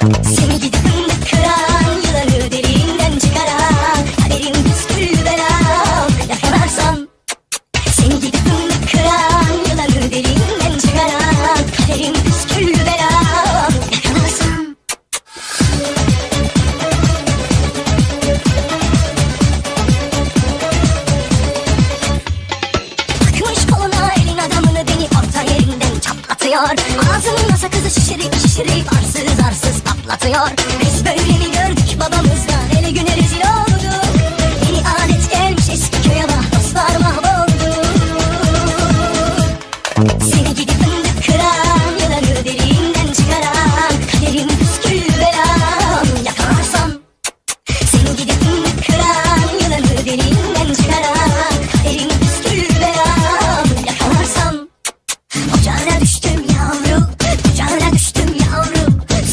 Seni gidip fındık Yılanı derinden çıkaran Kaderin püsküllü belam Yakalarsam Seni gidip fındık Yılanı derinden çıkaran Kaderin püsküllü belam Yakalarsam Takmış koluna elin adamını beni orta yerinden çatlatıyor. Ağzımın sakızı şişirip şişirip arsız arsız çıkıyor Biz böyle mi gördük babamızdan ele güne rezil oldu Yeni adet gelmiş eski köy ama dostlar mahvoldu.